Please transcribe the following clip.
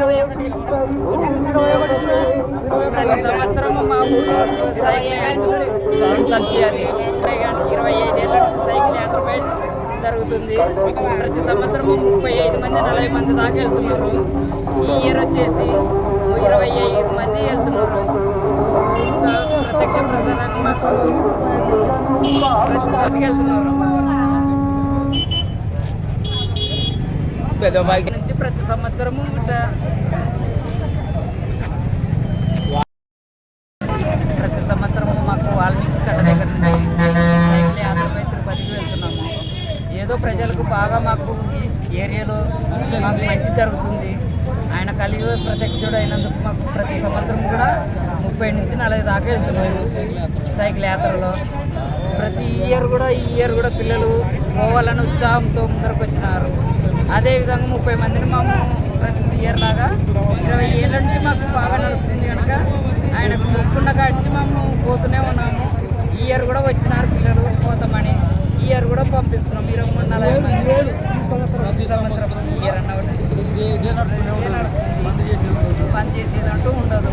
ప్రతి సంవత్సరం మా ఊళ్ళో సైకిల్ యాత్ర ఇరవై ఐదేళ్ళ నుంచి సైకిల్ యాత్ర పై జరుగుతుంది. ప్రతి సంవత్సరం ముప్పై ఐదు మంది నలభై మంది దాకా వెళ్తున్నారు. ఈ ఇయర్ వచ్చేసి ఇరవై ఐదు మంది వెళ్తున్నారు. ఇంకా ప్రత్యక్ష ప్రచారాన్ని మాకు వెళ్తున్నారు. నుంచి ప్రతి సంవత్సరము ఇట్లా ప్రతి సంవత్సరము మాకు వాల్మీకి కట్ట దగ్గర నుంచి సైకిల్ యాత్రపై తిరుపతికి వెళ్తున్నాము. ఏదో ప్రజలకు బాగా మాకు ఏరియాలో మాకు మంచి జరుగుతుంది. ఆయన కలియుగ ప్రత్యక్షుడు అయినందుకు మాకు ప్రతి సంవత్సరం కూడా ముప్పై నుంచి నలభై దాకా వెళ్తున్నాము. సైకిల్ యాత్రలో. ప్రతి ఇయర్ కూడా ఈ ఇయర్ కూడా పిల్లలు పోవాలని ఉత్సాహంతో ముందరకు వచ్చినారు అదేవిధంగా ముప్పై మందిని మేము ప్రతి ఇయర్ లాగా ఇరవై ఏళ్ళ నుంచి మాకు బాగా నడుస్తుంది కనుక ఆయనకు మొక్కున్న కాడి నుంచి మేము పోతూనే ఉన్నాము. ఈ ఇయర్ కూడా వచ్చినారు పిల్లలు పోతామని. ఈ ఇయర్ కూడా పంపిస్తున్నాం. ఇరవై మూడు నలభై మంది ప్రతి సంవత్సరం ఈ ఇయర్ అన్న నడుస్తుంది. పని చేసేదంటూ ఉండదు.